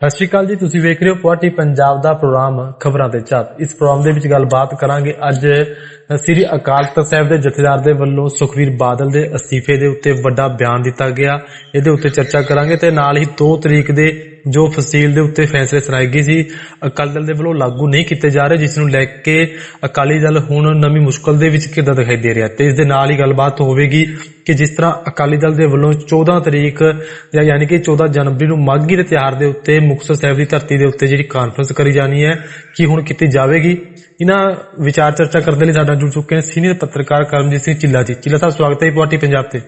ਸਤਿ ਸ਼੍ਰੀ ਅਕਾਲ ਜੀ, ਤੁਸੀਂ ਵੇਖ ਰਹੇ ਹੋ ਪੁਆਟੀ ਪੰਜਾਬ ਦਾ ਪ੍ਰੋਗਰਾਮ ਖਬਰਾਂ ਤੇ ਝਾਤ। ਇਸ ਪ੍ਰੋਗਰਾਮ ਦੇ ਵਿੱਚ ਗੱਲਬਾਤ ਕਰਾਂਗੇ ਅੱਜ ਸ੍ਰੀ ਅਕਾਲ ਤਖਤ ਸਾਹਿਬ ਦੇ ਜਥੇਦਾਰ ਦੇ ਵੱਲੋਂ ਸੁਖਵੀਰ ਬਾਦਲ ਦੇ ਅਸਤੀਫੇ ਦੇ ਉੱਤੇ ਵੱਡਾ ਬਿਆਨ ਦਿੱਤਾ ਗਿਆ। ਇਹਦੇ ਉੱਤੇ ਚਰਚਾ ਕਰਾਂਗੇ ਤੇ ਨਾਲ ਹੀ 2 ਤਰੀਕ ਦੇ ਜੋ ਫਸੀਲ ਦੇ ਉੱਤੇ ਫੈਸਲੇ ਸੁਣਾਏ ਗਏ ਸੀ, ਅਕਾਲੀ ਦਲ ਦੇ ਵੱਲੋਂ ਲਾਗੂ ਨਹੀਂ ਕੀਤੇ ਜਾ ਰਹੇ, ਜਿਸ ਨੂੰ ਲੈ ਕੇ ਅਕਾਲੀ ਦਲ ਹੁਣ ਨਵੀਂ ਮੁਸ਼ਕਲ ਦੇ ਵਿੱਚ ਕਿੱਦਾਂ ਦਿਖਾਈ ਦੇ ਰਿਹਾ ਤੇ ਇਸ ਦੇ ਨਾਲ ਹੀ ਗੱਲਬਾਤ ਹੋਵੇਗੀ ਕਿ ਜਿਸ ਤਰ੍ਹਾਂ ਅਕਾਲੀ ਦਲ ਦੇ ਵੱਲੋਂ 14 ਤਰੀਕ ਜਾਂ ਯਾਨੀ ਕਿ 14 ਜਨਵਰੀ ਨੂੰ ਮਾਘੀ ਦੇ ਤਿਉਹਾਰ ਦੇ ਉੱਤੇ ਮੁਕਤਸਰ ਸਾਹਿਬ ਦੀ ਧਰਤੀ ਦੇ ਉੱਤੇ ਜਿਹੜੀ ਕਾਨਫਰੰਸ ਕਰੀ ਜਾਣੀ ਹੈ, ਕਿ ਹੁਣ ਕੀਤੀ ਜਾਵੇਗੀ? ਇਹਨਾਂ ਵਿਚਾਰ ਚਰਚਾ ਕਰਨ ਦੇ ਲਈ ਸਾਡਾ ਜੁੜ ਚੁੱਕੇ ਨੇ ਸੀਨੀਅਰ ਪੱਤਰਕਾਰ ਕਰਮਜੀਤ ਸਿੰਘ ਚਿੱਲਾ ਜੀ। ਚਿੱਲਾ ਸਾਹਿਬ, ਸਵਾਗਤ ਹੈ ਪੁਆਟੀ ਪੰਜਾਬ ਤੇ।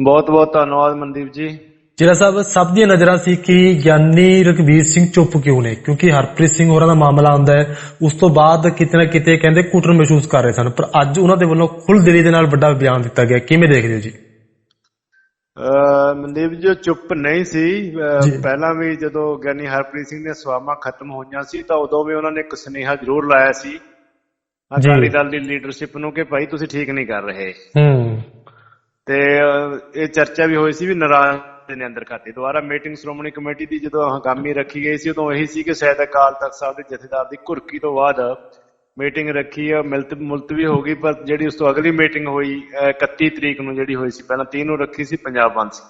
ਬਹੁਤ ਬਹੁਤ ਧੰਨਵਾਦ ਮਨਦੀਪ ਜੀ। ਚਿੱਲਾ ਸਾਹਿਬ ਸਭ ਦੀਆਂ ਨਜ਼ਰਾਂ ਸੀ ਕਿ ਗਿਆਨੀ ਰਘਵੀਰ ਸਿੰਘ ਚੁੱਪ ਕਿਉਂ ਨੇ? ਕਿਉਂਕਿ ਹਰਪ੍ਰੀਤ ਸਿੰਘ ਹੋਰਾਂ ਦਾ ਮਾਮਲਾ ਆਉਂਦਾ ਹੈ ਉਸ ਤੋਂ ਬਾਅਦ ਕਿਤੇ ਨਾ ਕਿਤੇ ਕਹਿੰਦੇ ਕੁੱਟਣ ਮਹਿਸੂਸ ਕਰ ਰਹੇ ਸਨ ਪਰ ਅੱਜ ਉਹਨਾਂ ਦੇ ਵੱਲੋਂ ਖੁੱਲ੍ਹ ਦਿਲੀ ਦੇ ਨਾਲ ਵੱਡਾ ਬਿਆਨ ਦਿੱਤਾ ਗਿਆ। ਕਿਵੇਂ ਦੇਖਦੇ ਹੋ ਜੀ? ਮਨਦੀਪ ਜੀ ਚੁੱਪ ਨਹੀਂ ਸੀ। ਪਹਿਲਾਂ ਵੀ ਜਦੋਂ ਗਿਆਨੀ ਹਰਪ੍ਰੀਤ ਸਿੰਘ ਦੀਆਂ ਸਵਾਮਾਂ ਖਤਮ ਹੋਈਆਂ ਸੀ ਤਾਂ ਉਦੋਂ ਵੀ ਉਹਨਾਂ ਨੇ ਇੱਕ ਸੁਨੇਹਾ ਜ਼ਰੂਰ ਲਾਇਆ ਸੀ। ਅਕਾਲੀ ਦਲ ਦੀ ਲੀਡਰਸ਼ਿਪ ਨੂੰ ਕਿ ਭਾਈ ਤੁਸੀਂ ਠੀਕ ਨਹੀਂ ਕਰ ਰਹੇ। ਹੂੰ। ਤੇ ਇਹ ਚਰਚਾ ਵੀ ਹੋਈ ਸੀ ਵੀ ਨਾਰਾਜ਼ ਨੇ ਅੰਦਰ ਖਾਤੇ ਦੁਬਾਰਾ ਮੀਟਿੰਗ ਸ਼੍ਰੋਮਣੀ ਕਮੇਟੀ ਦੀ ਜਦੋਂ ਹੰਗਾਮੀ ਰੱਖੀ ਗਈ ਸੀ ਉਦੋਂ ਇਹੀ ਸੀ ਕਿ ਸ਼ਾਇਦ ਅਕਾਲ ਤਖਤ ਸਾਹਿਬ ਦੇ ਜਥੇਦਾਰ ਦੀ ਘੁਰਕੀ ਤੋਂ ਬਾਅਦ ਮੀਟਿੰਗ ਰੱਖੀ ਆ ਮਿਲਤ ਮੁਲਤਵੀ ਹੋ ਗਈ ਪਰ ਜਿਹੜੀ ਉਸ ਤੋਂ ਅਗਲੀ ਮੀਟਿੰਗ ਹੋਈ ਅਹ 31 ਤਰੀਕ ਨੂੰ ਜਿਹੜੀ ਹੋਈ ਸੀ ਪਹਿਲਾਂ 3 ਨੂੰ ਰੱਖੀ ਸੀ ਪੰਜਾਬ ਬੰਦ ਸੀ।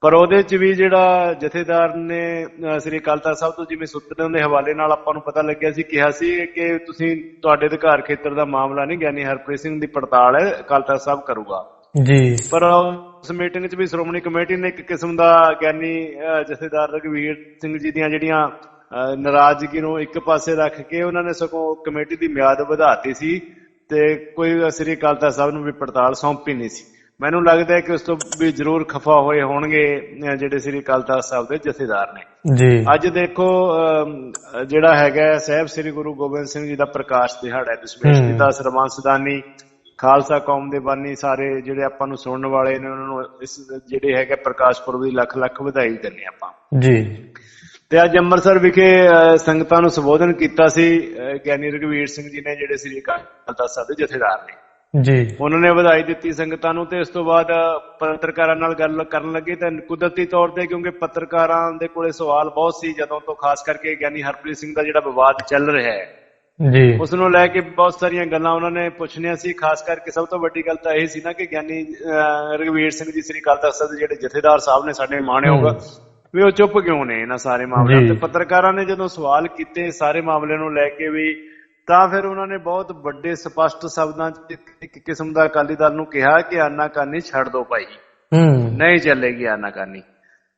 ਪਰ ਉਹਦੇ ਚ ਵੀ ਜਿਹੜਾ ਜਥੇਦਾਰ ਨੇ ਸ੍ਰੀ ਅਕਾਲ ਤਖਤ ਸਾਹਿਬ ਤੋਂ ਜਿਵੇਂ ਸੂਤਰਾਂ ਦੇ ਹਵਾਲੇ ਨਾਲ ਆਪਾਂ ਨੂੰ ਪਤਾ ਲੱਗਿਆ ਸੀ ਕਿਹਾ ਸੀ ਕਿ ਤੁਸੀਂ ਤੁਹਾਡੇ ਅਧਿਕਾਰ ਖੇਤਰ ਦਾ ਮਾਮਲਾ ਨਹੀਂ ਗਿਆਨੀ ਹਰਪ੍ਰੀਤ ਸਿੰਘ ਦੀ ਪੜਤਾਲ ਹੈ ਅਕਾਲ ਤਖਤ ਸਾਹਿਬ ਕਰੂਗਾ। ਜੀ। ਪਰ ਉਸ ਮੀਟਿੰਗ 'ਚ ਵੀ ਸ਼੍ਰੋਮਣੀ ਕਮੇਟੀ ਨੇ ਇੱਕ ਕਿਸਮ ਦਾ ਗਿਆਨੀ ਜਥੇਦਾਰ ਰਘਵੀਰ ਸਿੰਘ ਜੀ ਦੀਆਂ ਜਿਹੜੀਆਂ ਨਾਰਾਜ਼ਗੀ ਨੂੰ ਇੱਕ ਪਾਸੇ ਰੱਖ ਕੇ ਉਹਨਾਂ ਨੇ ਸਗੋਂ ਕਮੇਟੀ ਦੀ ਮਿਆਦ ਵਧਾਤੀ ਸੀ ਤੇ ਕੋਈ ਸ੍ਰੀ ਅਕਾਲ ਤਖਤ ਸਾਹਿਬ ਨੂੰ ਵੀ ਪੜਤਾਲ ਸੌਂਪੀ ਨਹੀਂ ਸੀ। ਮੈਨੂੰ ਲੱਗਦਾ ਹੈ ਕਿ ਉਸ ਤੋਂ ਵੀ ਜ਼ਰੂਰ ਖਫਾ ਹੋਏ ਹੋਣਗੇ ਜਿਹੜੇ ਸ੍ਰੀ ਅਕਾਲ ਤਖਤ ਸਾਹਿਬ ਦੇ ਜਥੇਦਾਰ ਨੇ। ਜੀ। ਅੱਜ ਦੇਖੋ ਜਿਹੜਾ ਹੈਗਾ ਸਾਹਿਬ ਸ੍ਰੀ ਗੁਰੂ ਗੋਬਿੰਦ ਸਿੰਘ ਜੀ ਦਾ ਪ੍ਰਕਾਸ਼ ਦਿਹਾੜਾ ਹੈ ਦਸ਼ਮੇਸ਼। ਪਿਤਾ ਸਰਬੰਸਦਾਨੀ ਖਾਲਸਾ ਕੌਮ ਦੇ ਬਾਨੀ ਸਾਰੇ ਜਿਹੜੇ ਆਪਾਂ ਨੂੰ ਸੁਣਨ ਵਾਲੇ ਨੇ ਉਹਨਾਂ ਨੂੰ ਇਸ ਜਿਹੜੇ ਹੈਗੇ ਪ੍ਰਕਾਸ਼ ਪੁਰਬ ਦੀ ਲੱਖ ਲੱਖ ਵਧਾਈ ਦਿੰਦੇ ਆਪਾਂ। ਜੀ। ਤੇ ਅੱਜ ਅੰਮ੍ਰਿਤਸਰ ਵਿਖੇ ਸੰਗਤਾਂ ਨੂੰ ਸੰਬੋਧਨ ਕੀਤਾ ਸੀ ਗਿਆਨੀ ਰਘਵੀਰ ਸਿੰਘ ਜੀ ਨੇ ਜਿਹੜੇ ਸ੍ਰੀ ਅਕਾਲ ਤਖਤ ਸਾਹਿਬ ਦੇ ਜਥੇਦਾਰ ਨੇ। ਜੀ। ਉਹਨਾਂ ਨੇ ਵਧਾਈ ਦਿੱਤੀ ਸੰਗਤਾਂ ਨੂੰ ਤੇ ਇਸ ਤੋਂ ਬਾਅਦ ਪੱਤਰਕਾਰਾਂ ਨਾਲ ਗੱਲ ਕਰਨ ਲੱਗੇ ਤਾਂ ਕੁਦਰਤੀ ਤੌਰ ਤੇ ਕਿਉਂਕਿ ਪੱਤਰਕਾਰਾਂ ਦੇ ਕੋਲੇ ਸਵਾਲ ਬਹੁਤ ਸੀ ਜਦੋਂ ਤੋਂ ਖਾਸ ਕਰਕੇ ਗਿਆਨੀ ਹਰਪ੍ਰੀਤ ਸਿੰਘ ਦਾ ਜਿਹੜਾ ਵਿਵਾਦ ਚੱਲ ਰਿਹਾ ਹੈ ਜੀ। ਉਸ ਨੂੰ ਲੈ ਕੇ ਬਹੁਤ ਸਾਰੀਆਂ ਗੱਲਾਂ ਉਹਨਾਂ ਨੇ ਪੁੱਛਣੀਆਂ ਸੀ ਖਾਸ ਕਰਕੇ ਸਭ ਤੋਂ ਵੱਡੀ ਗੱਲ ਤਾਂ ਇਹ ਸੀ ਨਾ ਕਿ ਗਿਆਨੀ ਅਹ, ਰਘਵੀਰ ਸਿੰਘ ਜੀ ਸ੍ਰੀ ਤਖਤ ਸਾਹਿਬ ਦੇ ਜਿਹੜੇ ਜਥੇਦਾਰ ਸਾਹਿਬ ਨੇ ਸਾਡੇ ਮਾਣਯੋਗ ਵੀ ਉਹ ਚੁੱਪ ਕਿਉਂ ਨੇ ਇਹਨਾਂ ਸਾਰੇ ਮਾਮਲਿਆਂ ਜੀ। ਤੇ? ਪੱਤਰਕਾਰਾਂ ਨੇ ਜਦੋਂ ਸਵਾਲ ਕੀਤੇ ਸਾਰੇ ਮਾਮਲਿਆਂ ਨੂੰ ਲੈ ਕੇ ਵੀ ਤਾਂ ਫਿਰ ਉਹਨਾਂ ਨੇ ਬਹੁਤ ਵੱਡੇ ਸਪਸ਼ਟ ਸ਼ਬਦਾਂ 'ਚ ਇੱਕ- ਇੱਕ ਕਿਸਮ ਦਾ ਅਕਾਲੀ ਦਲ ਨੂੰ ਕਿਹਾ ਕਿ ਆਨਾਕਾਨੀ ਛੱਡ ਦਿਓ ਭਾਈ। ਹੂੰ। ਨਹੀਂ ਚੱਲੇਗੀ ਆਨਾਕਾਨੀ।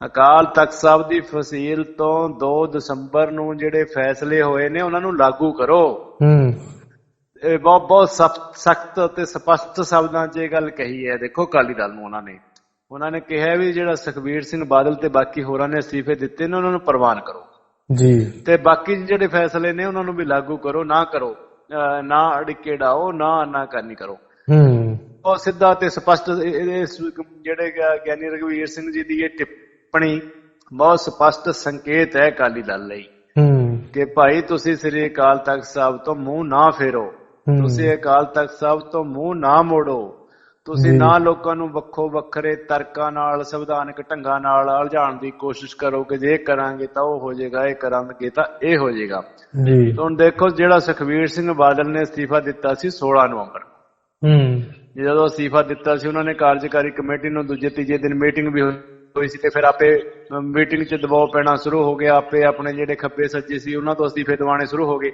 ਅਕਾਲ ਤਖਤ ਸਾਹਿਬ ਦੀ ਫਸੀਲ ਤੋਂ 2 ਦਸੰਬਰ ਨੂੰ ਜਿਹੜੇ ਫੈਸਲੇ ਹੋਏ ਨੇ ਉਹਨਾਂ ਨੂੰ ਲਾਗੂ ਕਰੋ। ਹੂੰ। ਇਹ ਬਹੁਤ ਬਹੁਤ ਸਖਤ ਅਤੇ ਸਪਸ਼ਟ ਸ਼ਬਦਾਂ 'ਚ ਇਹ ਗੱਲ ਕਹੀ ਹੈ। ਦੇਖੋ ਅਕਾਲੀ ਦਲ ਨੂੰ ਉਹਨਾਂ ਨੇ। ਉਹਨਾਂ ਨੇ ਕਿਹਾ ਵੀ ਜਿਹੜਾ ਸੁਖਬੀਰ ਸਿੰਘ ਬਾਦਲ ਤੇ ਬਾਕੀ ਹੋਰਾਂ ਨੇ ਅਸਤੀਫੇ ਦਿੱਤੇ ਨੇ ਉਹਨਾਂ ਨੂੰ ਪ੍ਰਵਾਨ ਕਰੋ। ਜੀ। ਤੇ ਬਾਕੀ ਜਿਹੜੇ ਫੈਸਲੇ ਨੇ ਉਹਨਾਂ ਨੂੰ ਵੀ ਲਾਗੂ ਕਰੋ। ਨਾ ਕਰੋ। ਨਾ ਅੜਿੱਕੇ ਡਾਓ ਨਾ ਆਨਾਕਾਨੀ ਕਰੋ। ਹੂੰ। ਬਹੁਤ ਸਿੱਧਾ ਤੇ ਸਪਸ਼ਟ ਜਿਹੜੇ ਗਿਆ- ਗਿਆਨੀ ਰਘਵੀਰ ਸਿੰਘ ਜੀ ਦੀ ਇਹ ਟਿੱਪਣੀ ਬਹੁਤ ਸਪਸ਼ਟ ਸੰਕੇਤ ਹੈ ਅਕਾਲੀ ਦਲ ਲਈ ਕਿ ਭਾਈ ਤੁਸੀਂ ਸ੍ਰੀ ਅਕਾਲ ਤਖਤ ਸਾਹਿਬ ਤੋਂ ਮੂੰਹ ਨਾ ਫੇਰੋ। ਤੁਸੀਂ ਅਕਾਲ ਤਖਤ ਸਾਹਿਬ ਤੋਂ ਮੂੰਹ ਨਾ ਮੋੜੋ। ਤੁਸੀਂ। ਨਾ ਲੋਕਾਂ ਨੂੰ ਵੱਖੋ ਵੱਖਰੇ ਤਰਕਾਂ ਨਾਲ ਸੰਵਿਧਾਨਕ ਢੰਗਾਂ ਨਾਲ ਉਲਝਾਉਣ ਦੀ ਕੋਸ਼ਿਸ਼ ਕਰੋ ਕਿ ਜੇ ਕਰਾਂਗੇ ਤਾਂ ਉਹ ਹੋ ਜਾਏਗਾ ਇਹ ਕਰਾਂਗੇ ਤਾਂ ਇਹ ਹੋ ਜਾਏਗਾ। ਜੀ। ਹੁਣ ਦੇਖੋ ਜਿਹੜਾ ਸੁਖਵੀਰ ਸਿੰਘ ਬਾਦਲ ਨੇ ਅਸਤੀਫਾ ਦਿੱਤਾ ਸੀ 16 ਨਵੰਬਰ। ਹੂੰ। ਜਦੋਂ ਅਸਤੀਫਾ ਦਿੱਤਾ ਸੀ ਉਹਨਾਂ ਨੇ ਕਾਰਜਕਾਰੀ ਕਮੇਟੀ ਨੂੰ ਦੂਜੇ ਤੀਜੇ ਦਿਨ ਮੀਟਿੰਗ ਵੀ ਹੋਈ। ਹੋਈ ਸੀ ਤੇ ਫਿਰ ਆਪੇ ਮੀਟਿੰਗ 'ਚ ਦਬਾਅ ਪੈਣਾ ਸ਼ੁਰੂ ਹੋ ਗਿਆ ਆਪੇ ਆਪਣੇ ਜਿਹੜੇ ਖੱਬੇ ਸੱਜੇ ਸੀ ਉਹਨਾਂ ਤੋਂ ਅਸਤੀਫੇ ਦਿਵਾਣੇ ਸ਼ੁਰੂ ਹੋ ਗਏ।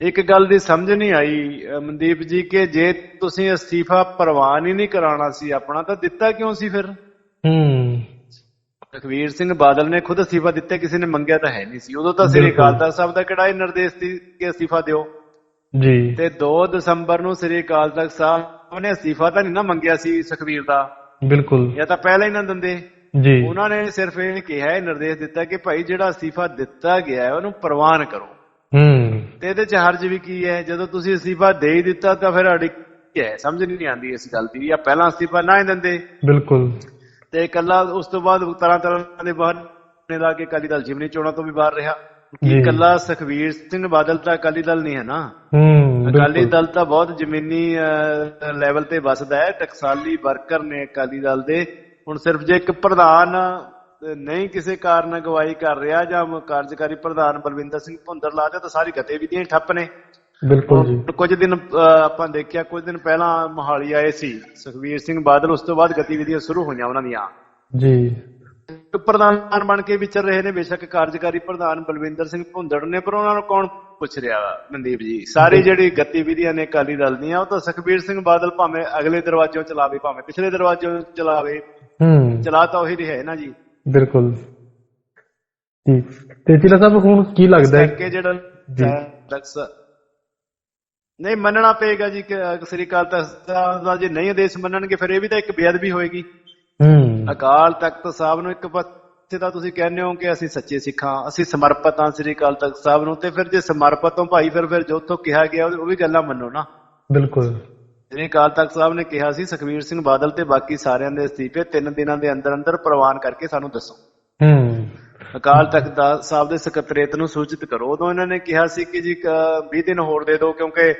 ਇੱਕ ਗੱਲ ਦੀ ਸਮਝ ਨਹੀਂ ਆਈ ਮਨਦੀਪ ਜੀ ਕਿ ਜੇ ਤੁਸੀਂ ਅਸਤੀਫਾ ਪ੍ਰਵਾਨ ਹੀ ਨਹੀਂ ਕਰਾਉਣਾ ਸੀ ਆਪਣਾ ਤਾਂ ਦਿੱਤਾ ਕਿਉਂ ਸੀ ਫਿਰ? ਹੂੰ। ਸਿੰਘ ਬਾਦਲ ਨੇ ਖੁਦ ਅਸਤੀਫਾ ਦਿੱਤਾ ਕਿਸੇ ਨੇ ਮੰਗਿਆ ਤਾਂ ਹੈ ਨਹੀਂ ਸੀ। ਉਦੋਂ ਤਾਂ ਸ੍ਰੀ। ਅਕਾਲ ਤਖਤ ਸਾਹਿਬ ਦਾ ਕਿਹੜਾ ਇਹ ਨਿਰਦੇਸ਼ ਸੀ ਕਿ ਅਸਤੀਫਾ ਦਿਓ? ਜੀ। ਤੇ 2 ਦਸੰਬਰ ਨੂੰ ਸ੍ਰੀ ਅਕਾਲ ਤਖਤ ਸਾਹਿਬ ਨੇ ਅਸਤੀਫਾ ਤਾਂ ਨਹੀਂ ਨਾ ਮੰਗਿਆ ਸੀ ਸੁਖਵੀਰ ਦਾ। ਬਿਲਕੁਲ। ਜਾਂ ਤਾਂ ਪਹਿਲਾਂ ਹੀ ਨਾ ਦਿੰਦੇ? ਜੀ। ਉਹਨਾਂ ਨੇ ਸਿਰਫ ਇਹ ਕਿਹਾ ਹੈ ਨਿਰਦੇਸ਼ ਦਿੱਤਾ ਕਿ ਭਾਈ ਜਿਹੜਾ ਅਸਤੀਫਾ ਦਿੱਤਾ ਗਿਆ ਹੈ ਉਹਨੂੰ ਪ੍ਰਵਾਨ ਕਰੋ। ਹੂੰ। ਤੇ ਇਹਦੇ ਚ ਹਰਜ ਵੀ ਕੀ ਹੈ? ਜਦੋਂ ਤੁਸੀਂ ਅਸਤੀਫਾ ਦੇ ਹੀ ਦਿੱਤਾ ਤਾਂ ਫਿਰ ਅੜਿੱਕ ਹੈ? ਸਮਝ ਨਹੀਂ ਆਉਂਦੀ ਇਸ ਗੱਲ ਦੀ ਜਾਂ ਪਹਿਲਾਂ ਅਸਤੀਫਾ ਨਾ ਹੀ ਦਿੰਦੇ। ਬਿਲਕੁਲ। ਤੇ ਇਕੱਲਾ ਉਸ ਤੋਂ ਬਾਅਦ ਤਰ੍ਹਾਂ ਤਰ੍ਹਾਂ ਦੇ ਬਾਹਰ ਨੇ ਲਾ ਕੇ ਅਕਾਲੀ ਦਲ ਜਿਮਨੀ ਚੋਣਾਂ ਤੋਂ ਵੀ ਬਾਹਰ ਰਿਹਾ। ਇਕੱਲਾ ਸੁਖਵੀਰ ਸਿੰਘ ਬਾਦਲ ਤਾਂ ਅਕਾਲੀ ਦਲ ਨਹੀਂ ਹੈ ਨਾ। ਹੂੰ ਅਕਾਲੀ ਦਲ ਤਾਂ ਬਹੁਤ ਜ਼ਮੀਨੀ ਲੈਵਲ ਤੇ ਵੱਸਦਾ ਹੈ। ਟਕਸਾਲੀ ਵਰਕਰ ਨੇ ਅਕਾਲੀ ਦਲ ਦੇ। ਹੁਣ ਸਿਰਫ ਜੇ ਇੱਕ ਪ੍ਰਧਾਨ ਨਹੀਂ ਕਿਸੇ ਕਾਰਨ ਅਗਵਾਈ ਕਰ ਰਿਹਾ ਜਾਂ ਕਾਰਜਕਾਰੀ ਪ੍ਰਧਾਨ ਬਲਵਿੰਦਰ ਸਿੰਘ ਭੁੰਦਰ ਲਾਦੇ ਤਾਂ ਸਾਰੀ ਗਤੀਵਿਧੀਆਂ ਠੱਪ ਨੇ। ਬਿਲਕੁਲ ਜੀ। ਕੁਝ ਦਿਨ ਆਪਾਂ ਦੇਖਿਆ ਕੁਝ ਦਿਨ ਪਹਿਲਾਂ ਮੋਹਾਲੀ ਆਏ ਸੀ ਸੁਖਵੀਰ ਸਿੰਘ ਬਾਦਲ ਉਸ ਤੋਂ ਬਾਅਦ ਗਤੀਵਿਧੀਆਂ ਸ਼ੁਰੂ ਹੋਈਆਂ ਉਹਨਾਂ ਦੀਆਂ। ਜੀ। ਪ੍ਰਧਾਨ ਬਣ ਕੇ ਵਿਚਰ ਰਹੇ ਨੇ ਬੇਸ਼ੱਕ ਕਾਰਜਕਾਰੀ ਪ੍ਰਧਾਨ ਬਲਵਿੰਦਰ ਸਿੰਘ ਭੁੰਦੜ ਨੇ ਪਰ ਉਹਨਾਂ ਨੂੰ ਕੌਣ ਪੁੱਛ ਰਿਹਾ ਵਾ ਮਨਦੀਪ ਜੀ? ਸਾਰੀ ਜਿਹੜੀ ਗਤੀਵਿਧੀਆਂ ਨੇ ਅਕਾਲੀ ਦਲ ਦੀਆਂ ਉਹ ਤਾਂ ਸੁਖਬੀਰ ਸਿੰਘ ਬਾਦਲ ਭਾਵੇਂ ਅਗਲੇ ਦਰਵਾਜ਼ਿਓਂ ਚਲਾਵੇ ਭਾਵੇਂ ਪਿਛਲੇ ਦਰਵਾਜ਼ਿਓਂ ਚਲਾਵੇ ਹੂੰ। ਚਲਾ ਤਾਂ ਉਹੀ ਰਿਹਾ ਹੈ ਨਾ ਜੀ। ਬਿਲਕੁਲ। ਜੀ। ਤੇ ਚੀਲਾ ਸਾਹਿਬ ਹੁਣ ਕੀ ਲੱਗਦਾ ਹੈ? ਕਰਕੇ ਜਿਹੜਾ ਜੀ। ਟੈਕਸ ਨਹੀਂ ਮੰਨਣਾ ਪਏਗਾ ਜੀ ਕਿ ਸ੍ਰੀ ਅਕਾਲ ਤਖਤ ਦਾ ਜੇ ਨਹੀਂ ਆਦੇਸ਼ ਮੰਨਣਗੇ ਫਿਰ ਇਹ ਵੀ ਤਾਂ ਇੱਕ ਬੇਅਦਬੀ ਹੋਏਗੀ। ਹੂੰ। ਅਕਾਲ ਤਖਤ ਸਾਹਿਬ ਨੂੰ ਇੱਕ ਪਾਸੇ ਤਾਂ ਤੁਸੀਂ ਕਹਿੰਦੇ ਹੋ ਕਿ ਅਸੀਂ ਸੱਚੇ ਸਿੱਖਾਂ ਅਸੀਂ ਸਮਰਪਿਤ ਹਾਂ ਸ੍ਰੀ ਅਕਾਲ ਤਖਤ ਸਾਹਿਬ ਨੂੰ ਤੇ ਫਿਰ ਜੇ ਸਮਰਪਿਤ ਹੋ ਭਾਈ ਫਿਰ ਫਿਰ ਜੋ ਉੱਥੋਂ ਕਿਹਾ ਗਿਆ ਉਹ ਵੀ ਗੱਲਾਂ ਮੰਨੋ ਨਾ। ਬਿਲਕੁਲ। ਸ੍ਰੀ ਅਕਾਲ ਤਖਤ ਸਾਹਿਬ ਨੇ ਕਿਹਾ ਸੀ ਸੁਖਵੀਰ ਸਿੰਘ ਬਾਦਲ ਤੇ ਬਾਕੀ ਸਾਰਿਆਂ ਦੇ ਅਸਤੀਫੇ ਤਿੰਨ ਦਿਨਾਂ ਦੇ ਅੰਦਰ ਅੰਦਰ ਪ੍ਰਵਾਨ ਕਰਕੇ ਸਾਨੂੰ ਦੱਸੋ। ਹੂੰ। ਅਕਾਲ ਤਖਤ ਸਾਹਿਬ ਦੇ ਸਕੱਤਰੇਤ ਨੂੰ ਸੂਚਿਤ ਕਰੋ। ਉਦੋਂ ਇਹਨਾਂ ਨੇ ਕਿਹਾ ਸੀ ਕਿ ਜੀ ਅਹ, 20 ਦਿਨ ਹੋਰ ਦੇ ਦਿਓ ਕਿਉਂਕਿ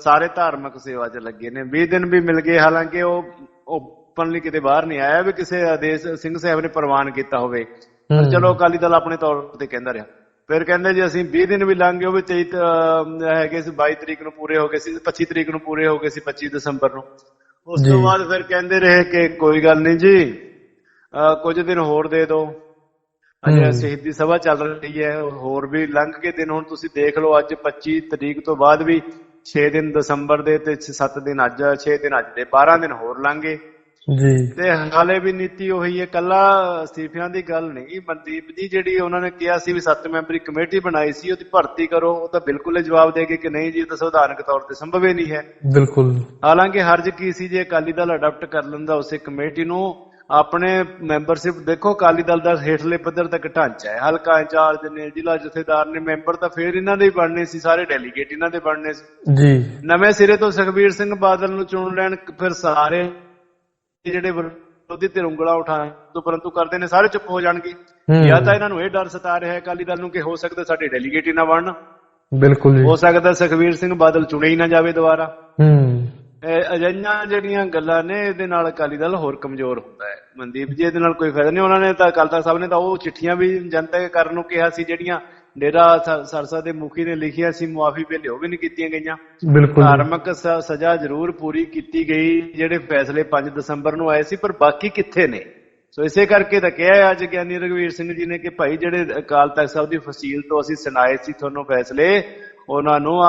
ਸਾਰੇ ਧਾਰਮਿਕ ਸੇਵਾ 'ਚ ਲੱਗੇ ਨੇ। 20 ਦਿਨ ਵੀ ਮਿਲ ਗਏ ਹਾਲਾਂਕਿ ਉਹ ਓਪਨਲੀ ਕਿਤੇ ਬਾਹਰ ਨਹੀਂ ਆਇਆ ਵੀ ਕਿਸੇ ਆਦੇਸ਼ ਸਿੰਘ ਸਾਹਿਬ ਨੇ ਪ੍ਰਵਾਨ ਕੀਤਾ ਹੋਵੇ। ਪਰ। ਚਲੋ ਅਕਾਲੀ ਦਲ ਆਪਣੇ ਤੌਰ ਤੇ ਕਹਿੰਦਾ ਰਿਹਾ। ਫਿਰ ਕਹਿੰਦੇ ਜੀ ਅਸੀਂ 20 ਦਿਨ ਵੀ ਲੰਘ ਗਏ ਉਹ ਵੀ 23 ਤ- ਅਹ, ਹੈਗੇ ਸੀ 22 ਤਰੀਕ ਨੂੰ ਪੂਰੇ ਹੋ ਗਏ ਸੀ 25 ਤਰੀਕ ਨੂੰ ਪੂਰੇ ਹੋ ਗਏ ਸੀ 25 ਦਸੰਬਰ ਨੂੰ ਉਸ ਤੋਂ। ਬਾਅਦ ਫਿਰ ਕਹਿੰਦੇ ਰਹੇ ਕਿ ਕੋਈ ਗੱਲ ਨਹੀਂ ਜੀ ਕੁਝ ਦਿਨ ਹੋਰ ਦੇ ਦਿਓ ਅਜੇ ਹੂੰ। ਸ਼ਹੀਦੀ ਸਭਾ ਚੱਲ ਰਹੀ ਹੈ ਹੋਰ ਵੀ ਲੰਘ ਕੇ ਦਿਨ ਹੁਣ ਤੁਸੀਂ ਦੇਖ ਲਓ ਅੱਜ 25 ਤਰੀਕ ਤੋਂ ਬਾਅਦ ਵੀ 6 ਦਿਨ ਦਸੰਬਰ ਦੇ ਤੇ 7 ਦਿਨ ਅੱਜ 6 ਦਿਨ ਅੱਜ ਦੇ 12 ਦਿਨ ਹੋਰ ਲੰਘੇ ਜੀ। ਤੇ ਹਾਲੇ ਵੀ ਨੀਤੀ ਉਹੀ ਹੈ ਕੱਲਾ ਅਸਤੀਫਿਆਂ ਦੀ ਗੱਲ ਨਹੀਂ। ਮਨਦੀਪ ਜੀ ਜਿਹੜੀ ਉਹਨਾਂ ਨੇ ਕਿਹਾ ਸੀ ਵੀ ਸੱਤ ਮੈਂਬਰੀ ਕਮੇਟੀ ਬਣਾਈ ਸੀ ਉਹਦੀ ਭਰਤੀ ਕਰੋ ਉਹ ਤਾਂ ਬਿਲਕੁਲ ਹੀ ਜਵਾਬ ਦੇਗੇ ਕਿ ਨਹੀਂ ਜੀ ਇਹ ਤਾਂ ਸੰਵਿਧਾਨਕ ਤੌਰ ਤੇ ਸੰਭਵ ਹੀ ਨਹੀਂ ਹੈ। ਬਿਲਕੁਲ। ਹਾਲਾਂਕਿ ਹਰਜ ਕੀ ਸੀ ਜੇ ਅਕਾਲੀ ਦਲ ਅਡਾਪਟ ਕਰ ਲੈਂਦਾ ਉਸੇ ਕਮੇਟੀ ਨੂੰ ਆਪਣੇ ਮੈਂਬਰਸ਼ਿਪ ਦੇਖੋ ਅਕਾਲੀ ਦਲ ਦਾ ਹੇਠਲੇ ਪੱਧਰ ਤੱਕ ਢਾਂਚਾ ਹੈ। ਹਲਕਾ ਇੰਚਾਰਜ ਨੇ ਜ਼ਿਲ੍ਹਾ ਜਥੇਦਾਰ ਨੇ ਮੈਂਬਰ ਤਾਂ ਫੇਰ ਇਹਨਾਂ ਦੇ ਹੀ ਬਣਨੇ ਸੀ ਸਾਰੇ ਡੈਲੀਗੇਟ ਇਹਨਾਂ ਦੇ ਬਣਨੇ ਸੀ। ਜੀ। ਨਵੇਂ ਸਿਰੇ ਤੋਂ ਸੁਖਬੀਰ ਸਿੰਘ ਬਾਦਲ ਨੂੰ ਚੁਣ ਲੈਣ ਫਿਰ ਸਾਰੇ ਜਿਹੜੇ ਵਿਰੋਧੀ ਧਿਰ ਉਂਗਲਾਂ ਉਠਾਉਣ ਤੋਂ ਪਰੰਤੂ ਕਰਦੇ ਨੇ ਸਾਰੇ ਚੁੱਪ ਹੋ ਜਾਣਗੇ। ਜਾਂ ਤਾਂ ਇਹਨਾਂ ਨੂੰ ਇਹ ਡਰ ਸਤਾ ਰਿਹਾ ਹੈ ਅਕਾਲੀ ਦਲ ਨੂੰ ਕਿ ਹੋ ਸਕਦਾ ਸਾਡੇ ਡੈਲੀਗੇਟ ਹੀ ਨਾ ਬਣਨ। ਬਿਲਕੁਲ ਜੀ। ਹੋ ਸਕਦਾ ਸੁਖਬੀਰ ਸਿੰਘ ਬਾਦਲ ਚੁਣੇ ਹੀ ਨਾ ਜਾਵੇ ਦੁਬਾਰਾ। ਹੂੰ। ਇਹ ਅਜਿਹੀਆਂ ਜਿਹੜੀਆਂ ਗੱਲਾਂ ਨੇ ਇਹਦੇ ਨਾਲ ਅਕਾਲੀ ਦਲ ਹੋਰ ਕਮਜ਼ੋਰ ਹੁੰਦਾ ਹੈ। ਮਨਦੀਪ ਜੀ ਇਹਦੇ ਨਾਲ ਕੋਈ ਫਾਇਦਾ ਨਹੀਂ। ਉਹਨਾਂ ਨੇ ਤਾਂ ਅਕਾਲ ਤਖਤ ਸਾਹਿਬ ਨੇ ਤਾਂ ਉਹ ਚਿੱਠੀਆਂ ਵੀ ਜਨਤਕ ਕਰਨ ਨੂੰ ਕਿਹਾ ਸੀ ਜਿਹੜੀਆਂ ਡੇਰਾ ਸਰਸਾ ਦੇ ਮੁਖੀ ਨੇ ਲਿਖੀਆਂ ਸੀ ਮੁਆਫੀ ਵੇਲੇ ਉਹ ਵੀ ਨਹੀਂ ਕੀਤੀਆਂ ਗਈਆਂ। ਬਿਲਕੁਲ। ਧਾਰਮਿਕ ਸਜ਼ਾ ਜ਼ਰੂਰ ਪੂਰੀ ਕੀਤੀ ਗਈ ਜਿਹੜੇ ਫੈਸਲੇ 5 ਦਸੰਬਰ ਨੂੰ ਆਏ ਸੀ ਪਰ ਬਾਕੀ ਕਿੱਥੇ ਨੇ? ਸੋ ਇਸੇ ਕਰਕੇ ਤਾਂ ਕਿਹਾ ਅੱਜ ਗਿਆਨੀ ਰਘਵੀਰ ਸਿੰਘ ਜੀ ਨੇ ਕਿ ਭਾਈ ਜਿਹੜੇ ਅਕਾਲ ਤਖਤ ਸਾਹਿਬ ਦੀ ਫਸੀਲ ਤੋਂ ਅਸੀਂ ਸੁਣਾਏ ਸੀ ਤੁਹਾਨੂੰ ਫੈਸਲੇ ਉਹਨਾਂ ਨੂੰ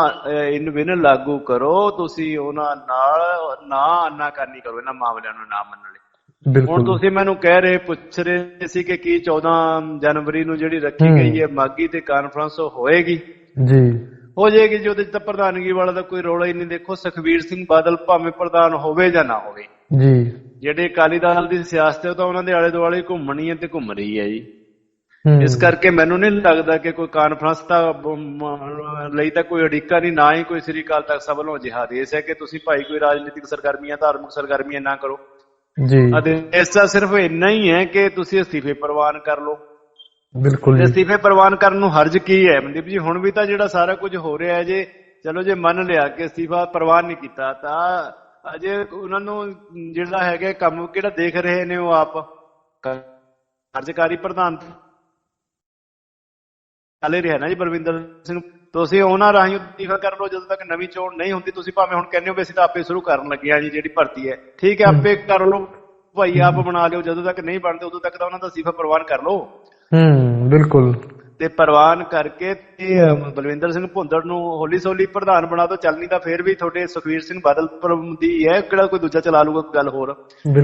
ਇਨ ਬਿਨ ਲਾਗੂ ਕਰੋ ਤੁਸੀਂ ਉਹਨਾਂ ਨਾਲ ਨਾ ਆਨਾਕਾਨੀ ਕਰੋ ਇਹਨਾਂ ਮਾਮਲਿਆਂ ਨੂੰ ਨਾ ਮੰਨਣ ਹੁਣ ਤੁਸੀਂ ਮੈਨੂੰ ਕਹਿ ਰਹੇ ਪੁੱਛ ਰਹੇ ਸੀ ਕਿ ਕੀ 14 ਜਨਵਰੀ ਨੂੰ ਜਿਹੜੀ ਰੱਖੀ। ਗਈ ਹੈ ਮਾਗੀ ਤੇ ਕਾਨਫਰੰਸ ਹੋਏਗੀ? ਜੀ। ਹੋ ਜਾਏਗੀ ਜੀ ਉਹਦੇ ਤਾਂ ਪ੍ਰਧਾਨਗੀ ਵਾਲਾ ਦਾ ਕੋਈ ਰੌਲਾ ਹੀ ਨਹੀਂ। ਦੇਖੋ ਸੁਖਵੀਰ ਸਿੰਘ ਬਾਦਲ ਭਾਵੇਂ ਪ੍ਰਧਾਨ ਹੋਵੇ ਜਾਂ ਨਾ ਹੋਵੇ। ਜੀ। ਜਿਹੜੇ ਅਕਾਲੀ ਦਲ ਦੀ ਸਿਆਸਤ ਹੈ ਉਹ ਤਾਂ ਉਹਨਾਂ ਦੇ ਆਲੇ ਦੁਆਲੇ ਘੁੰਮਣੀ ਹੈ ਤੇ ਘੁੰਮ ਰਹੀ ਹੈ ਜੀ। ਇਸ ਕਰਕੇ ਮੈਨੂੰ ਨਹੀਂ ਲੱਗਦਾ ਕਿ ਕੋਈ ਕਾਨਫਰੰਸ ਮ- ਲਈ ਤਾਂ ਕੋਈ ਅੜਿੱਕਾ ਨਹੀਂ ਨਾ ਹੀ ਕੋਈ ਸ੍ਰੀ ਅਕਾਲ ਤਖਤ ਸਾਹਿਬ ਵੱਲੋਂ ਅਜਿਹਾ ਆਦੇਸ਼ ਹੈ ਕਿ ਤੁਸੀਂ ਭਾਈ ਕੋਈ ਰਾਜਨੀਤਿਕ ਸਰਗਰਮੀਆਂ ਧਾਰਮਿਕ ਸਰਗਰਮੀਆਂ ਨਾ ਕਰੋ। ਜੀ। ਆਦੇਸ਼ ਸਿਰਫ ਇੰਨਾ ਹੀ ਹੈ ਕਿ ਤੁਸੀਂ ਅਸਤੀਫੇ ਪ੍ਰਵਾਨ ਕਰ ਲਓ। ਬਿਲਕੁਲ ਜੀ। ਅਸਤੀਫੇ ਪ੍ਰਵਾਨ ਕਰਨ ਨੂੰ ਹਰਜ ਕੀ ਹੈ? ਮਨਦੀਪ ਜੀ ਹੁਣ ਵੀ ਤਾਂ ਜਿਹੜਾ ਸਾਰਾ ਕੁਝ ਹੋ ਰਿਹਾ ਹੈ ਜੇ ਚਲੋ ਜੇ ਮੰਨ ਲਿਆ ਕਿ ਅਸਤੀਫਾ ਪ੍ਰਵਾਨ ਨਹੀਂ ਕੀਤਾ ਤਾਂ ਅਜੇ ਉਹਨਾਂ ਨੂੰ ਜਿਹੜਾ ਹੈਗਾ ਕੰਮ ਕਿਹੜਾ ਦੇਖ ਰਹੇ ਨੇ ਉਹ ਆਪ? ਕਾਰਜਕਾਰੀ ਪ੍ਰਧਾਨ ਚੱਲੇ ਰਿਹਾ ਨਾ ਜੀ ਬਲਵਿੰਦਰ ਸਿੰਘ ਤੁਸੀਂ ਉਹਨਾਂ ਰਾਹੀਂ ਅਸਤੀਫਾ ਕਰ ਲਓ ਜਦੋਂ ਤੱਕ ਨਵੀਂ ਚੋਣ ਨਹੀਂ ਹੁੰਦੀ ਤੁਸੀਂ ਭਾਵੇਂ ਹੁਣ ਕਹਿੰਦੇ ਹੋ ਵੀ ਅਸੀਂ ਤਾਂ ਆਪੇ ਸ਼ੁਰੂ ਕਰਨ ਲੱਗੇ ਆ ਜੀ ਜਿਹੜੀ ਭਰਤੀ ਹੈ। ਠੀਕ ਹੈ ਆਪੇ ਕਰ ਲਓ ਭਾਈ ਆਪ ਬਣਾ ਲਿਓ ਜਦੋਂ ਤੱਕ ਨਹੀਂ ਬਣਦੇ ਉਦੋਂ ਤੱਕ ਤਾਂ ਉਹਨਾਂ ਦਾ ਅਸਤੀਫਾ ਪ੍ਰਵਾਨ ਕਰ ਲਓ। ਹੂੰ ਬਿਲਕੁਲ। ਤੇ ਪ੍ਰਵਾਨ ਕਰਕੇ ਤੇ ਬਲਵਿੰਦਰ ਸਿੰਘ ਭੁੰਦੜ ਨੂੰ ਹੌਲੀ ਸੌਲੀ ਪ੍ਰਧਾਨ ਬਣਾ ਦੋ ਚੱਲਣੀ ਤਾਂ ਫੇਰ ਵੀ ਤੁਹਾਡੇ ਸੁਖਵੀਰ ਸਿੰਘ ਬਾਦਲ ਦੀ ਹੈ ਕਿਹੜਾ ਕੋਈ ਦੂਜਾ ਚਲਾ ਲੂਗਾ ਕੋਈ ਗੱਲ ਹੋਰ।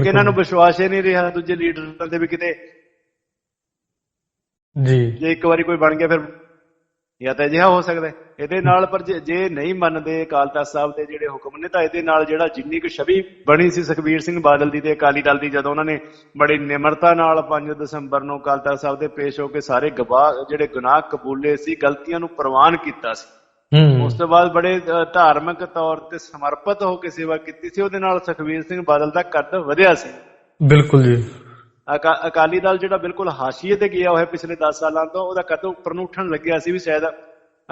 ਕਿ ਇਹਨਾਂ ਨੂੰ ਵਿਸ਼ਵਾਸ ਹੀ ਨਹੀਂ ਰਿਹਾ ਦੂਜੇ ਲੀਡਰਾਂ ਤੇ ਵੀ ਕਿਤੇ। ਜੀ। ਜੇ ਇੱਕ ਵਾਰੀ ਕੋਈ ਬਣ ਗਿਆ ਫਿਰ ਜਾਂ ਤਾਂ ਅਜਿਹਾ ਹੋ ਸਕਦਾ। ਇਹਦੇ ਨਾਲ ਪਰ ਜੇ- ਨਹੀਂ ਮੰਨਦੇ ਅਕਾਲ ਤਖਤ ਸਾਹਿਬ ਦੇ ਜਿਹੜੇ ਹੁਕਮ ਨੇ ਤਾਂ ਇਹਦੇ ਨਾਲ ਜਿਹੜਾ ਜਿੰਨੀ ਕੁ ਛਵੀ ਬਣੀ ਸੀ ਸੁਖਬੀਰ ਸਿੰਘ ਬਾਦਲ ਦੀ ਤੇ ਅਕਾਲੀ ਦਲ ਦੀ ਜਦੋਂ ਉਹਨਾਂ ਨੇ ਬੜੀ ਨਿਮਰਤਾ ਨਾਲ 5 ਦਸੰਬਰ ਨੂੰ ਅਕਾਲ ਤਖਤ ਸਾਹਿਬ ਦੇ ਪੇਸ਼ ਹੋ ਕੇ ਸਾਰੇ ਗਵਾਹ ਜਿਹੜੇ ਗੁਨਾਹ ਕਬੂਲੇ ਸੀ ਗਲਤੀਆਂ ਨੂੰ ਪ੍ਰਵਾਨ ਕੀਤਾ ਸੀ। ਉਸ ਤੋਂ ਬਾਅਦ ਬੜੇ ਧਾਰਮਿਕ ਤੌਰ ਤੇ ਸਮਰਪਿਤ ਹੋ ਕੇ ਸੇਵਾ ਕੀਤੀ ਸੀ। ਉਹਦੇ ਨਾਲ ਸੁਖਬੀਰ ਸਿੰਘ ਬਾਦਲ ਦਾ ਕੱਦ ਵਧਿਆ ਸੀ। ਬਿਲਕੁਲ ਜੀ। ਅਕਾਲੀ ਦਲ ਜਿਹੜਾ ਬਿਲਕੁਲ ਹਾਸ਼ੀਏ ਤੇ ਗਿਆ ਹੋਇਆ ਪਿਛਲੇ 10 ਸਾਲਾਂ ਤੋਂ ਉਹਦਾ ਕੱਦ ਉੱਪਰ ਨੂੰ ਉੱਠਣ ਲੱਗਿਆ ਸੀ ਵੀ ਸ਼ਾਇਦ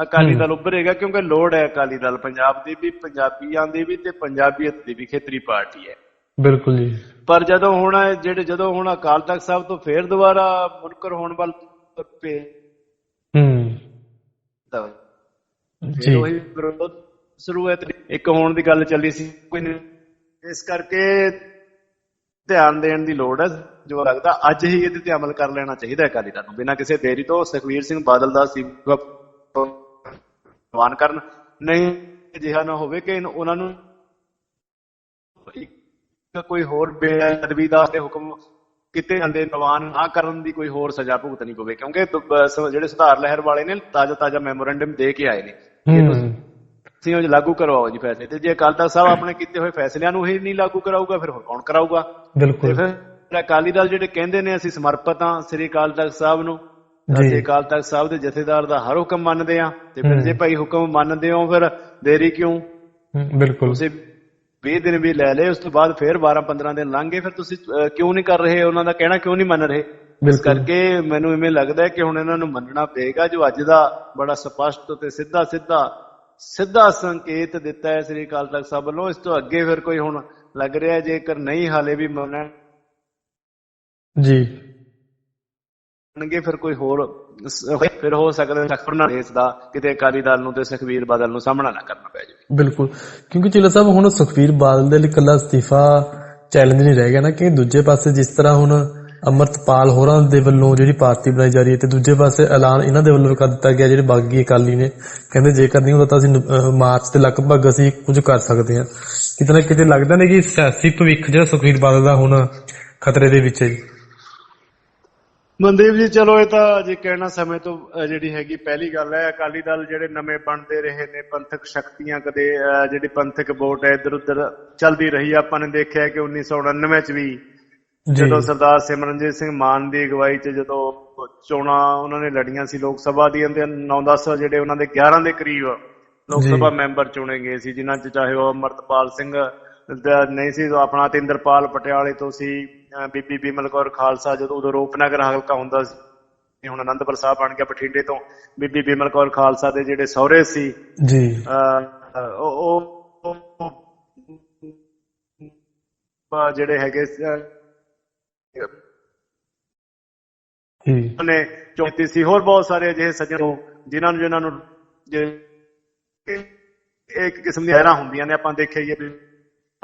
ਅਕਾਲੀ। ਦਲ ਉੱਭਰੇਗਾ ਕਿਉਂਕਿ ਲੋੜ ਹੈ ਅਕਾਲੀ ਦਲ ਪੰਜਾਬ ਦੀ ਵੀ ਪੰਜਾਬੀਆਂ ਦੀ ਵੀ ਤੇ ਪੰਜਾਬੀਅਤ ਦੀ ਵੀ ਖੇਤਰੀ ਪਾਰਟੀ ਹੈ। ਬਿਲਕੁਲ ਜੀ। ਪਰ ਜਦੋਂ ਹੁਣ ਜਿਹੜੇ ਜਦੋਂ ਹੁਣ ਅਕਾਲ ਤਖਤ ਸਾਹਿਬ ਤੋਂ ਫੇਰ ਦੁਬਾਰਾ ਮੁਨਕਰ ਹੋਣ ਵੱਲ ਪਏ ਹੂੰ। ਤਾਂ ਜੀ। ਉਹੀ ਵਿਰੋਧ ਸ਼ੁਰੂ ਹੈ ਤੇ ਇੱਕ ਹੋਣ ਦੀ ਗੱਲ ਚੱਲੀ ਸੀ ਕੋਈ ਇਸ ਕਰਕੇ ਧਿਆਨ ਦੇਣ ਦੀ ਲੋੜ ਹੈ ਜੋ ਲੱਗਦਾ ਅੱਜ ਹੀ ਇਹਦੇ ਤੇ ਅਮਲ ਕਰ ਲੈਣਾ ਚਾਹੀਦਾ ਹੈ ਅਕਾਲੀ ਦਲ ਨੂੰ। ਬਿਨਾਂ ਕਿਸੇ ਦੇਰੀ ਤੋਂ ਸੁਖਵੀਰ ਸਿੰਘ ਬਾਦਲ ਦਾ ਸੀਗਾ ਪ੍ਰਵਾਨ ਕਰਨ। ਨਹੀਂ ਅਜਿਹਾ ਨਾ ਹੋਵੇ ਕਿ ਉਹਨਾਂ ਨੂੰ ਕੋਈ ਹੋਰ ਬੇਅਦਬੀ ਦਾ ਤੇ ਹੁਕਮ ਕਿਤੇ ਜਾਂਦੇ ਪ੍ਰਵਾਨ ਨਾ ਕਰਨ ਦੀ ਕੋਈ ਹੋਰ ਸਜ਼ਾ ਭੁਗਤਣੀ ਪਵੇ। ਕਿਉਂਕਿ ਜਿਹੜੇ ਸੁਧਾਰ ਲਹਿਰ ਵਾਲੇ ਨੇ ਤਾਜ਼ਾ ਤਾਜ਼ਾ ਮੈਮੋਰੈਂਡਮ ਦੇ ਕੇ ਆਏ ਨੇ। ਤੁਸੀਂ ਉਹ ਲਾਗੂ ਕਰਵਾਓ ਜੀ ਫੈਸਲੇ। ਤੇ ਜੇ ਅਕਾਲ ਤਖਤ ਸਾਹਿਬ ਆਪਣੇ ਕੀਤੇ ਹੋਏ ਫੈਸਲਿਆਂ ਨੂੰ ਹੀ ਨਹੀਂ ਲਾਗੂ ਕਰਾਊਗਾ ਫਿਰ ਹੋਰ ਕੌਣ ਕਰਾਊਗਾ? ਬਿਲਕੁਲ। ਫਿਰ ਅਕਾਲੀ ਦਲ ਜਿਹੜੇ ਕਹਿੰਦੇ ਨੇ ਅਸੀਂ ਸਮਰਪਿਤ ਹਾਂ ਸ੍ਰੀ ਅਕਾਲ ਤਖਤ ਸਾਹਿਬ ਨੂੰ। ਅਸੀਂ ਅਕਾਲ ਤਖਤ ਸਾਹਿਬ ਦੇ ਜਥੇਦਾਰ ਦਾ ਹਰ ਹੁਕਮ ਮੰਨਦੇ ਆ ਤੇ ਫਿਰ। ਜੇ ਭਾਈ ਹੁਕਮ ਮੰਨਦੇ ਹੋ ਫਿਰ ਦੇਰੀ ਕਿਉਂ? ਬਿਲਕੁਲ। ਤੁਸੀਂ 20 ਦਿਨ ਵੀ ਲੈ ਲਏ ਉਸ ਤੋਂ ਬਾਅਦ ਫਿਰ 12 15 ਦਿਨ ਲੰਘ ਗਏ ਫਿਰ ਤੁਸੀਂ ਕਿਉਂ ਨਹੀਂ ਕਰ ਰਹੇ? ਉਹਨਾਂ ਦਾ ਕਹਿਣਾ ਕਿਉਂ ਨਹੀਂ ਮੰਨ ਰਹੇ? ਇਸ ਕਰਕੇ ਮੈਨੂੰ ਇਵੇਂ ਲੱਗਦਾ ਹੈ ਕਿ ਹੁਣ ਇਹਨਾਂ ਨੂੰ ਮੰਨਣਾ ਪਏਗਾ ਜੋ ਅੱਜ ਦਾ ਬੜਾ ਸਪਸ਼ਟ ਤੇ ਸਿੱਧਾ ਸਿੱਧਾ ਸਿੱਧਾ ਸੰਕੇਤ ਦਿੱਤਾ ਹੈ ਸ੍ਰੀ ਅਕਾਲ ਤਖਤ ਸਾਹਿਬ ਵੱਲੋਂ। ਇਸ ਤੋਂ ਅੱਗੇ ਫਿਰ ਕੋਈ ਹੁਣ ਲੱਗ ਰਿਹਾ ਜੇਕਰ ਨਹੀਂ ਹਾਲੇ ਵੀ ਮੰਨਣਗੇ ਜੀ। ਫਿਰ ਕੋਈ ਹੋਰ ਫਿਰ ਹੋ ਸਕਦਾ ਸਖਰਨਾ ਇਸ ਦਾ ਕਿਤੇ ਅਕਾਲੀ ਦਲ ਨੂੰ ਤੇ ਸੁਖਵੀਰ ਬਾਦਲ ਨੂੰ ਸਾਹਮਣਾ ਨਾ ਕਰਨਾ ਪੈ ਜਾਵੇ। ਬਿਲਕੁਲ। ਕਿਉਂਕਿ ਚਿਲਾ ਸਾਹਿਬ ਹੁਣ ਸੁਖਵੀਰ ਬਾਦਲ ਦੇ ਲਈ ਇਕੱਲਾ ਅਸਤੀਫਾ ਚੈਲੰਜ ਨਹੀਂ ਰਹਿ ਗਿਆ ਨਾ ਕਿ ਦੂਜੇ ਪਾਸੇ ਜਿਸ ਤਰ੍ਹਾਂ ਹੁਣ ਅਮਰਤਪਾਲ ਹੋਰਾਂ ਦੇ ਵੱਲੋਂ ਜਿਹੜੀ ਪਾਰਟੀ ਬਣਾਈ ਜਾ ਰਹੀ ਹੈ ਤੇ ਦੂਜੇ ਪਾਸੇ ਐਲਾਨ ਇਹਨਾਂ ਦੇ ਵੱਲੋਂ ਕਰ ਦਿੱਤਾ ਗਿਆ ਜਿਹੜੇ ਬਾਗੀ ਅਕਾਲੀ ਨੇ। ਕਹਿੰਦੇ ਜੇਕਰ ਨਹੀਂ ਹੁੰਦਾ ਤਾਂ ਅਸੀਂ ਮਾਰਚ ਦੇ ਲਗਭਗ ਅਸੀਂ ਕੁਝ ਕਰ ਸਕਦੇ ਹਾਂ। ਕਿਤੇ ਨਾ ਕਿਤੇ ਲੱਗਦਾ ਨੇ ਕਿ ਸਿਆਸੀ ਭਵਿੱਖ ਜਿਹੜਾ ਸੁਖਵੀਰ ਬਾਦਲ ਦਾ ਹੁਣ ਖਤਰੇ ਦੇ ਵਿੱਚ ਹੈ ਜੀ? ਮਨਦੀਪ ਜੀ ਚਲੋ ਇਹ ਤਾਂ ਜੇ ਕਹਿਣਾ ਸਮੇਂ ਤੋਂ ਅਹ, ਜਿਹੜੀ ਹੈਗੀ ਪਹਿਲੀ ਗੱਲ ਹੈ ਅਕਾਲੀ ਦਲ ਜਿਹੜੇ ਨਵੇਂ ਬਣਦੇ ਰਹੇ ਨੇ ਪੰਥਕ ਸ਼ਕਤੀਆਂ ਕਦੇ ਜਿਹੜੀ ਪੰਥਕ ਵੋਟ ਹੈ ਇਧਰ ਉਧਰ ਚੱਲਦੀ ਰਹੀ। ਆਪਾਂ ਨੇ ਦੇਖਿਆ ਕਿ 1999 ਚ ਵੀ ਜਦੋਂ ਸਰਦਾਰ ਸਿਮਰਨਜੀਤ ਸਿੰਘ ਮਾਨ ਦੀ ਅਗਵਾਈ 'ਚ ਜਦੋਂ ਚੋਣਾਂ ਉਹਨਾਂ ਨੇ ਲੜੀਆਂ ਸੀ ਲੋਕ ਸਭਾ ਦੀਆਂ ਤੇ 9-10 ਜਿਹੜੇ ਉਹਨਾਂ ਦੇ 11 ਦੇ ਕਰੀਬ ਲੋਕ। ਸਭਾ ਮੈਂਬਰ ਚੁਣੇ ਗਏ ਸੀ ਜਿਨ੍ਹਾਂ 'ਚ ਚਾਹੇ ਉਹ ਅਮਰਤਪਾਲ ਸਿੰਘ ਨਹੀਂ ਸੀ ਉਹ ਆਪਣਾ ਤਿੰਦਰਪਾਲ ਪਟਿਆਲੇ ਤੋਂ ਸੀ ਬੀਬੀ ਬਿਮਲ ਕੌਰ ਖਾਲਸਾ ਜਦੋਂ ਉਦੋਂ ਰੂਪਨਗਰ ਹਲਕਾ ਹੁੰਦਾ ਸੀ ਤੇ ਹੁਣ ਅਨੰਦਪੁਰ ਸਾਹਿਬ ਬਣ ਗਿਆ ਬਠਿੰਡੇ ਤੋਂ ਬੀਬੀ ਬਿਮਲ ਕੌਰ ਖਾਲਸਾ ਦੇ ਜਿਹੜੇ ਸਹੁਰੇ ਸੀ ਜੀ ਉਹ ਜਿਹੜੇ ਹੈਗੇ ਸੀ, ਅਹ ਜੀ। ਨੇ ਚੌਂਤੀ ਸੀ। ਹੋਰ ਬਹੁਤ ਸਾਰੇ ਅਜਿਹੇ ਸੱਜਣ ਜਿਨ੍ਹਾਂ ਨੂੰ ਜਿਨ੍ਹਾਂ ਨੂੰ ਜੇ- ਇੱਕ ਕਿਸਮ ਦੀਆਂ ਲਹਿਰਾਂ ਹੁੰਦੀਆਂ ਨੇ ਆਪਾਂ ਦੇਖਿਆ ਹੀ ਹੈ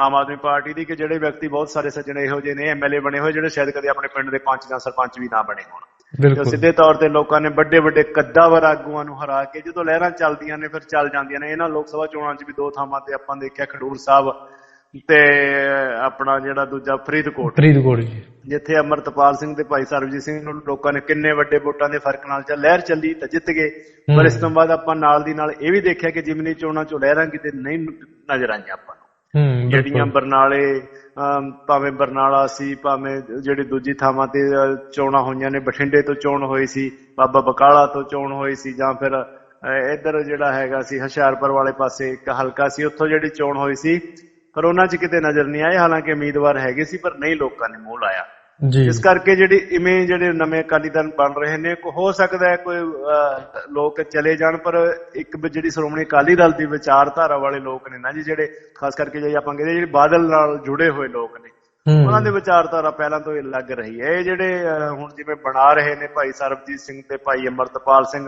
ਆਮ ਆਦਮੀ ਪਾਰਟੀ ਦੀ ਕਿ ਜਿਹੜੇ ਵਿਅਕਤੀ ਬਹੁਤ ਸਾਰੇ ਸੱਜਣ ਇਹੋ ਜਿਹੇ ਨੇ ਐਮਐਲਏ ਬਣੇ ਹੋਏ ਜਿਹੜੇ ਸ਼ਾਇਦ ਕਦੇ ਆਪਣੇ ਪਿੰਡ ਦੇ ਪੰਚ ਜਾਂ ਸਰਪੰਚ ਵੀ ਨਾ ਬਣੇ ਹੋਣ। ਬਿਲਕੁਲ। ਸਿੱਧੇ ਤੌਰ ਤੇ ਲੋਕਾਂ ਨੇ ਵੱਡੇ ਵੱਡੇ ਕੱਦਾਵਰ ਆਗੂਆਂ ਨੂੰ ਹਰਾ ਕੇ ਜਦੋਂ ਲਹਿਰਾਂ ਚੱਲਦੀਆਂ ਨੇ ਫਿਰ ਚੱਲ ਜਾਂਦੀਆਂ ਨੇ। ਇਹਨਾਂ ਲੋਕ ਸਭਾ ਚੋਣਾਂ 'ਚ ਵੀ ਦੋ ਥਾਵਾਂ ਤੇ ਆਪਾਂ ਦੇਖਿਆ ਖਡੂਰ ਸਾਹਿਬ ਤੇ ਆਪਣਾ ਜਿਹੜਾ ਦੂਜਾ ਫਰੀਦਕੋਟ। ਫਰੀਦਕੋਟ ਜੀ। ਜਿੱਥੇ ਅਮਰਤਪਾਲ ਸਿੰਘ ਤੇ ਭਾਈ ਸਰਬਜੀਤ ਸਿੰਘ ਨੂੰ ਲੋਕਾਂ ਨੇ ਕਿੰਨੇ ਵੱਡੇ ਵੋਟਾਂ ਦੇ ਫ਼ਰਕ ਨਾਲ ਚੱਲ ਲਹਿਰ ਚੱਲੀ ਤਾਂ ਜਿੱਤ ਗਏ। ਪਰ। ਇਸ ਤੋਂ ਬਾਅਦ ਆਪਾਂ ਨਾਲ ਦੀ ਨਾਲ ਇਹ ਵੀ ਦੇਖਿਆ ਕਿ ਜਿਮਨੀ ਚੋਣਾਂ ਚੋਂ ਲਹਿਰਾਂ ਕਿਤੇ ਨਹੀਂ ਨਜ਼ਰ ਆਈਆਂ ਆਪਾਂ ਨੂੰ। ਜਿਹੜੀਆਂ ਬਰਨਾਲੇ ਭਾਵੇਂ ਬਰਨਾਲਾ ਸੀ ਭਾਵੇਂ ਜਿਹੜੀ ਦੂਜੀ ਥਾਵਾਂ ਤੇ ਚੋਣਾਂ ਹੋਈਆਂ ਨੇ ਬਠਿੰਡੇ ਤੋਂ ਚੋਣ ਹੋਈ ਸੀ ਬਾਬਾ ਬਕਾਲਾ ਤੋਂ ਚੋਣ ਹੋਈ ਸੀ ਜਾਂ ਫਿਰ ਇੱਧਰ ਜਿਹੜਾ ਹੈਗਾ ਸੀ ਹੁਸ਼ਿਆਰਪੁਰ ਵਾਲੇ ਪਾਸੇ ਇੱਕ ਹਲਕਾ ਸੀ ਉੱਥੋਂ ਜਿਹੜੀ ਚੋਣ ਹੋਈ ਸੀ ਉਹਨਾਂ 'ਚ ਕਿਤੇ ਨਜ਼ਰ ਨਹੀਂ ਆਏ ਹਾਲਾਂਕਿ ਉਮੀਦਵਾਰ ਹੈਗੇ ਸੀ ਪਰ ਨਹੀਂ ਲੋਕਾਂ ਨੇ ਮੂੰਹ ਲਾਇਆ। ਜੀ। ਇਸ ਕਰਕੇ ਜਿਹੜੀ ਇਵੇਂ ਜਿਹੜੇ ਨਵੇਂ ਅਕਾਲੀ ਦਲ ਬਣ ਰਹੇ ਨੇ ਕੋ ਹੋ ਸਕਦਾ ਹੈ ਕੋਈ ਲੋਕ ਚਲੇ ਜਾਣ ਪਰ ਇੱਕ ਜਿਹੜੀ ਸ਼੍ਰੋਮਣੀ ਅਕਾਲੀ ਦਲ ਦੀ ਵਿਚਾਰਧਾਰਾ ਵਾਲੇ ਲੋਕ ਨੇ ਨਾ ਜੀ ਜਿਹੜੇ ਖਾਸ ਕਰਕੇ ਜੇ ਆਪਾਂ ਕਹਿੰਦੇ ਜਿਹੜੇ ਬਾਦਲ ਨਾਲ ਜੁੜੇ ਹੋਏ ਲੋਕ ਨੇ ਉਹਨਾਂ ਦੇ ਵਿਚਾਰਧਾਰਾ ਪਹਿਲਾਂ ਤੋਂ ਹੀ ਲੱਗ ਰਹੀ ਹੈ। ਇਹ ਜਿਹੜੇ ਹੁਣ ਜਿਵੇਂ ਬਣਾ ਰਹੇ ਨੇ ਭਾਈ ਸਰਬਜੀਤ ਸਿੰਘ ਤੇ ਭਾਈ ਅਮਰਤਪਾਲ ਸਿੰਘ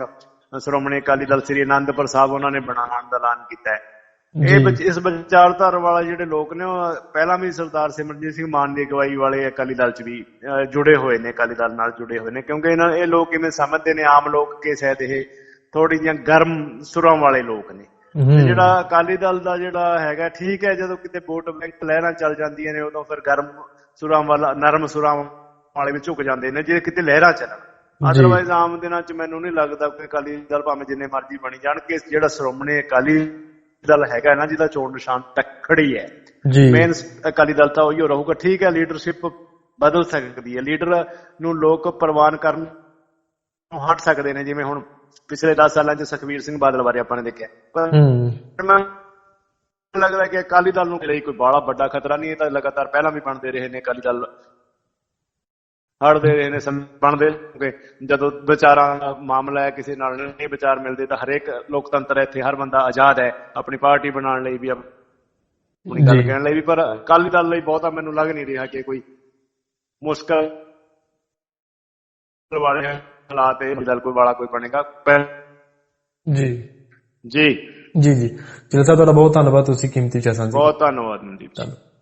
ਸ਼੍ਰੋਮਣੀ ਅਕਾਲੀ ਦਲ ਸ੍ਰੀ ਅਨੰਦਪੁਰ ਸਾਹਿਬ ਉਹਨਾਂ ਨੇ ਬਣਾਉਣ ਦਾ ਐਲਾਨ ਕੀਤਾ ਹੈ। ਇਹ ਵਿਚ- ਇਸ ਵਿਚਾਰਧਾਰਾ ਵਾਲੇ ਜਿਹੜੇ ਲੋਕ ਨੇ ਉਹ ਪਹਿਲਾਂ ਵੀ ਸਰਦਾਰ ਸਿਮਰਜੀਤ ਸਿੰਘ ਮਾਨ ਦੀ ਅਗਵਾਈ ਵਾਲੇ ਅਕਾਲੀ ਦਲ ਚ ਵੀ ਜੁੜੇ ਹੋਏ ਨੇ ਅਕਾਲੀ ਦਲ ਨਾਲ ਜੁੜੇ ਹੋਏ ਨੇ ਕਿਉਂਕਿ ਇਹਨਾਂ ਇਹ ਲੋਕ ਕਿਵੇਂ ਸਮਝਦੇ ਨੇ ਆਮ ਲੋਕ ਕਿ ਸ਼ਾਇਦ ਇਹ ਥੋੜੀ ਜਿਹੀਆਂ ਗਰਮ ਸੁਰਾਂ ਵਾਲੇ ਲੋਕ ਨੇ। ਤੇ ਜਿਹੜਾ ਅਕਾਲੀ ਦਲ ਦਾ ਜਿਹੜਾ ਹੈਗਾ ਠੀਕ ਹੈ ਜਦੋਂ ਕਿਤੇ ਵੋਟ ਬੈਂਕ ਲਹਿਰਾਂ ਚੱਲ ਜਾਂਦੀਆਂ ਨੇ ਉਦੋਂ ਫਿਰ ਗਰਮ ਸੁਰਾਂ ਵਾਲਾ ਨਰਮ ਸੁਰਾਂ ਵਾਲੇ ਵੀ ਝੁਕ ਜਾਂਦੇ ਨੇ ਜੇ ਕਿਤੇ ਲਹਿਰਾਂ ਚੱਲਣ ਜੀ। ਅਦਰਵਾਈਜ਼ ਆਮ ਦਿਨਾਂ 'ਚ ਮੈਨੂੰ ਨਹੀਂ ਲੱਗਦਾ ਕਿ ਅਕਾਲੀ ਦਲ ਭਾਵੇਂ ਜਿੰਨੇ ਮਰਜ਼ੀ ਬਣੀ ਜਾਣ ਕਿ ਜਿਹੜਾ ਸ਼੍ਰੋਮਣੀ ਅਕਾਲੀ ਦਲ ਹੈਗਾ ਨਾ ਜਿਹਦਾ ਚੋਣ ਨਿਸ਼ਾਨ ਤੱਕੜੀ ਹੈ। ਜੀ। ਮੇਨ ਅਕਾਲੀ ਦਲ ਤਾਂ ਉਹੀ ਰਹੂਗਾ। ਠੀਕ ਹੈ ਲੀਡਰਸ਼ਿਪ ਬਦਲ ਸਕਦੀ ਹੈ। ਲੀਡਰ ਨੂੰ ਲੋਕ ਪ੍ਰਵਾਨ ਕਰਨ ਤੋਂ ਹਟ ਸਕਦੇ ਨੇ ਜਿਵੇਂ ਹੁਣ ਪਿਛਲੇ 10 ਸਾਲਾਂ 'ਚ ਸੁਖਵੀਰ ਸਿੰਘ ਬਾਦਲ ਬਾਰੇ ਆਪਾਂ ਨੇ ਦੇਖਿਆ। ਪਰ ਮੈਨੂੰ ਲੱਗਦਾ ਕਿ ਅਕਾਲੀ ਦਲ ਨੂੰ ਲਈ ਕੋਈ ਬਾਹਲਾ ਵੱਡਾ ਖਤਰਾ ਨਹੀਂ ਇਹ ਤਾਂ ਲਗਾਤਾਰ ਪਹਿਲਾਂ ਵੀ ਬਣਦੇ ਰਹੇ ਨੇ ਅਕਾਲੀ ਦਲ ਹੜਦੇ ਰਹੇ ਨੇ ਬਣਦੇ ਕਿ ਜਦੋਂ ਵਿਚਾਰਾਂ ਦਾ ਮਾਮਲਾ ਹੈ ਕਿਸੇ ਨਾਲ ਨਹੀਂ ਵਿਚਾਰ ਮਿਲਦੇ ਤਾਂ ਹਰੇਕ ਲੋਕਤੰਤਰ ਹੈ ਇੱਥੇ ਹਰ ਬੰਦਾ ਆਜ਼ਾਦ ਹੈ ਆਪਣੀ ਪਾਰਟੀ ਬਣਾਉਣ ਲਈ ਵੀ ਆਪਣੀ ਗੱਲ। ਕਹਿਣ ਲਈ ਵੀ ਪਰ ਅਕਾਲੀ ਦਲ ਲਈ ਬਹੁਤਾ ਮੈਨੂੰ ਲੱਗ ਨਹੀਂ ਰਿਹਾ ਕਿ ਕੋਈ ਮੁਸ਼ਕਲ ਵਾਲੇ ਹਾਲਾਤ ਇਹ ਦਲ ਕੋਈ ਵਾਲਾ ਕੋਈ ਬਣੇਗਾ। ਜੀ। ਜੀ। ਜੀ ਜੀ। ਚਲੋ ਸਾਹਿਬ ਤੁਹਾਡਾ ਬਹੁਤ ਧੰਨਵਾਦ ਤੁਸੀਂ ਕੀਮਤੀ ਚਾ ਸਾਂਝੀ ਬਹੁਤ ਧੰਨਵਾਦ ਮਨਦੀਪ ਜੀ। ਧੰਨਵਾਦ।